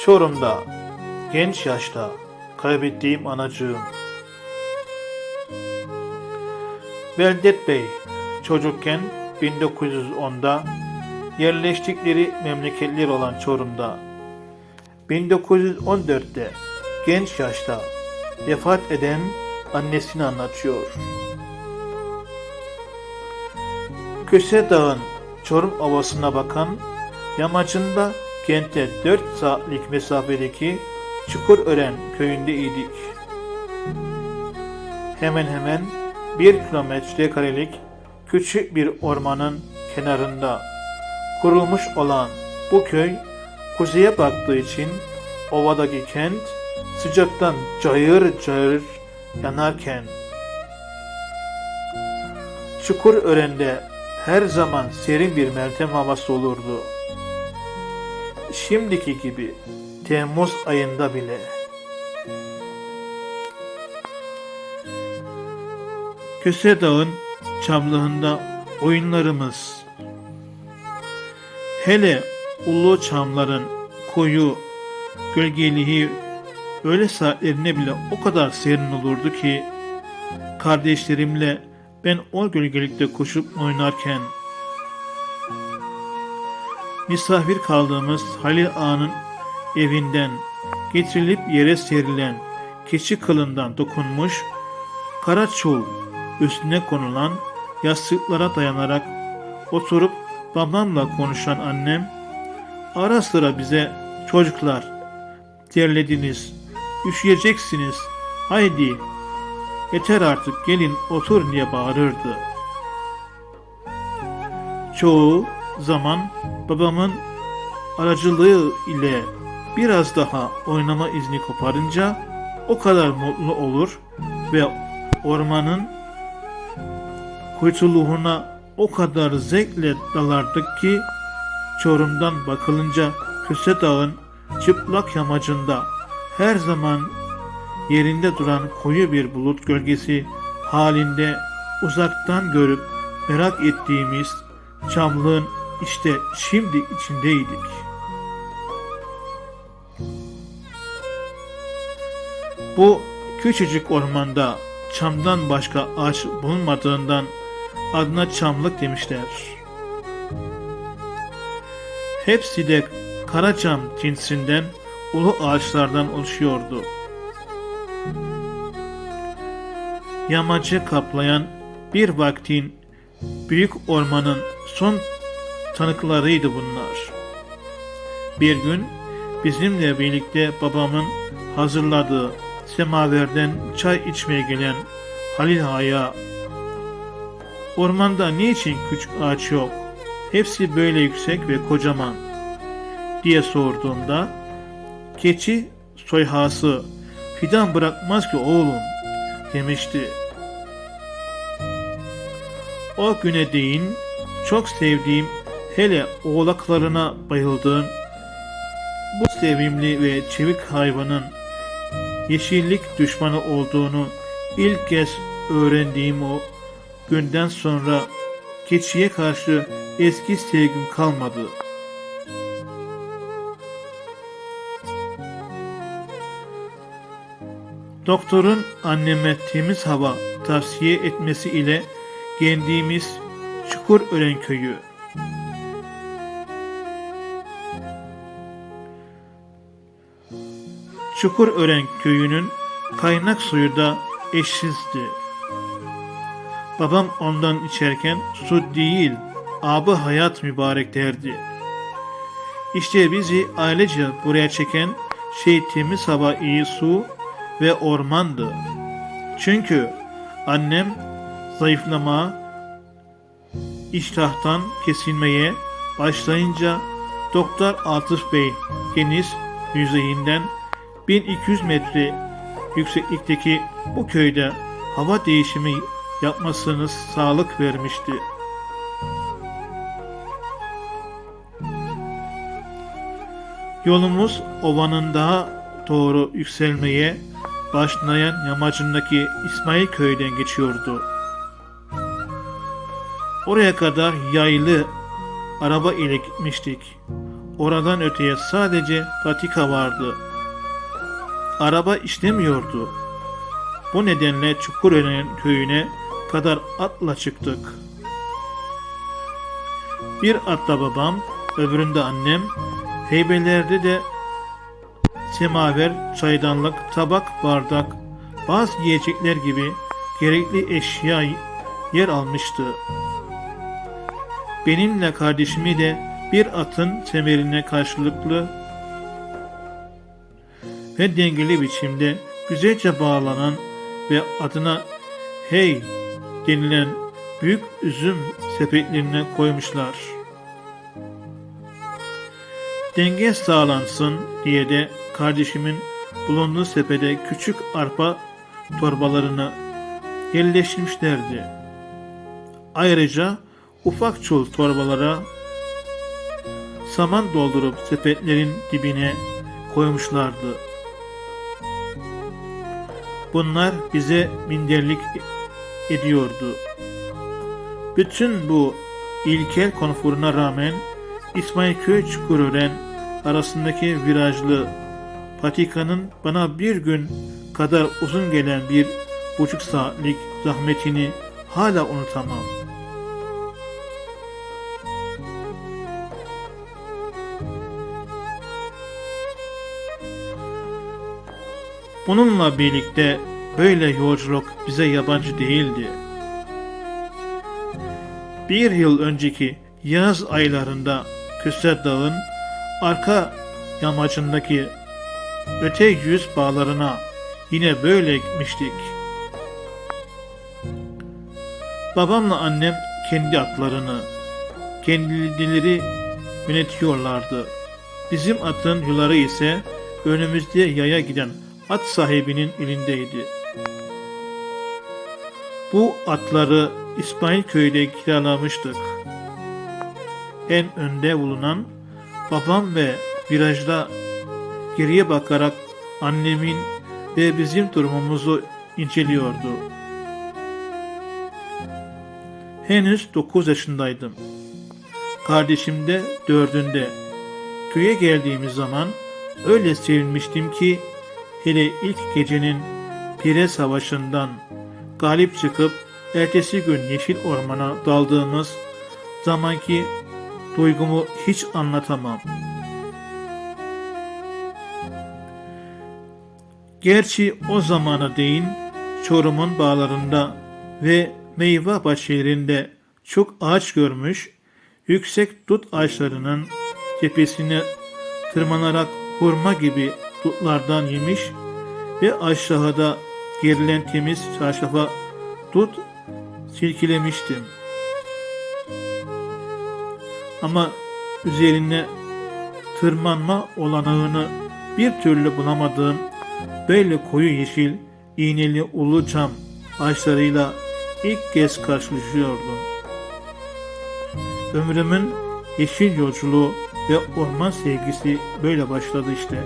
Çorum'da genç yaşta kaybettiğim anacığım. Veldet Bey çocukken 1910'da yerleştikleri memleketler olan Çorum'da 1914'te genç yaşta vefat eden annesini anlatıyor. Köse Dağı'nın Çorum Ovası'na bakan yamacında kente 4 saatlik mesafedeki Çukurören köyündeydik. Hemen hemen 1 kilometre karelik küçük bir ormanın kenarında kurulmuş olan bu köy kuzeye baktığı için ovadaki kent sıcaktan cayır cayır yanarken Çukurören'de her zaman serin bir meltem havası olurdu. Şimdiki gibi Temmuz ayında bile. Köse Dağı'nın çamlığında oyunlarımız. Hele ulu çamların koyu gölgeliği öğle saatlerine bile o kadar serin olurdu ki kardeşlerimle ben o gölgelikte koşup oynarken misafir kaldığımız Halil Ağa'nın evinden getirilip yere serilen keçi kılından dokunmuş kara çul üstüne konulan yastıklara dayanarak oturup babamla konuşan annem ara sıra bize çocuklar terlediniz, üşüyeceksiniz, haydi yeter artık gelin otur diye bağırırdı. Çoğu zaman babamın aracılığı ile biraz daha oynama izni koparınca o kadar mutlu olur ve ormanın kuytuluğuna o kadar zevkle dalardık ki Çorum'dan bakılınca Köse Dağı'nın çıplak yamacında her zaman yerinde duran koyu bir bulut gölgesi halinde uzaktan görüp merak ettiğimiz çamlığın işte şimdi içindeydik. Bu küçücük ormanda çamdan başka ağaç bulunmadığından adına çamlık demişler. Hepsi de kara çam cinsinden ulu ağaçlardan oluşuyordu. Yamacı kaplayan bir vaktin büyük ormanın son tanıklarıydı bunlar. Bir gün bizimle birlikte babamın hazırladığı semaverden çay içmeye gelen Halil Ağa'ya ormanda niçin küçük ağaç yok? Hepsi böyle yüksek ve kocaman diye sorduğumda keçi soyhası fidan bırakmaz ki oğlum demişti. O güne değin çok sevdiğim hele oğlaklarına bayıldığım bu sevimli ve çevik hayvanın yeşillik düşmanı olduğunu ilk kez öğrendiğim o günden sonra keçiye karşı eski sevgim kalmadı. Doktorun anneme temiz hava tavsiye etmesi ile geldiğimiz Çukurören köyü. Çukurören köyünün kaynak suyu da eşsizdi. Babam ondan içerken su değil, abı hayat mübarek derdi. İşte bizi ailece buraya çeken şey temiz hava, iyi su ve ormandı. Çünkü annem zayıflama, iştahtan kesilmeye başlayınca Doktor Atıf Bey deniz yüzeyinden 1200 metre yükseklikteki bu köyde hava değişimi yapmasını sağlık vermişti. Yolumuz ovanın daha doğru yükselmeye başlayan yamacındaki İsmail köyden geçiyordu. Oraya kadar yaylı araba ile gitmiştik. Oradan öteye sadece patika vardı. Araba işlemiyordu. Bu nedenle Çukurören köyüne kadar atla çıktık. Bir atla babam, öbüründe annem, heybelerde de semaver, çaydanlık, tabak, bardak, bazı yiyecekler gibi gerekli eşya yer almıştı. Benimle kardeşimi de bir atın semerine karşılıklı ve dengeli biçimde güzelce bağlanan ve adına hey denilen büyük üzüm sepetlerine koymuşlar. Denge sağlansın diye de kardeşimin bulunduğu sepete küçük arpa torbalarını yerleştirmişlerdi. Ayrıca ufak çul torbalara saman doldurup sepetlerin dibine koymuşlardı. Bunlar bize minderlik ediyordu. Bütün bu ilkel konforuna rağmen İsmailköy Çukurören arasındaki virajlı patikanın bana bir gün kadar uzun gelen bir buçuk saatlik zahmetini hala unutamam. Bununla birlikte böyle yolculuk bize yabancı değildi. Bir yıl önceki yaz aylarında Küsret Dağı'nın arka yamacındaki öte yüz bağlarına yine böyle gitmiştik. Babamla annem kendi atlarını, kendileri yönetiyorlardı. Bizim atın yuları ise önümüzde yaya giden at sahibinin elindeydi. Bu atları İsmail köyde kiralamıştık. En önde bulunan babam ve virajda geriye bakarak annemin ve bizim durumumuzu inceliyordu. Henüz 9 yaşındaydım. Kardeşim de dördünde. Köye geldiğimiz zaman öyle sevinmiştim ki hele ilk gecenin Pire Savaşı'ndan galip çıkıp ertesi gün Yeşil Orman'a daldığımız zamanki duygumu hiç anlatamam. Gerçi o zamana değin Çorum'un bağlarında ve meyve bahçelerinde çok ağaç görmüş, yüksek dut ağaçlarının tepesine tırmanarak hurma gibi dutlardan yemiş ve aşağıda gerilen temiz çarşafa dut silkilemiştim. Ama üzerine tırmanma olanağını bir türlü bulamadığım böyle koyu yeşil iğneli ulu cam ağaçlarıyla ilk kez karşılaşıyordum. Ömrümün yeşil yolculuğu ve orman sevgisi böyle başladı işte.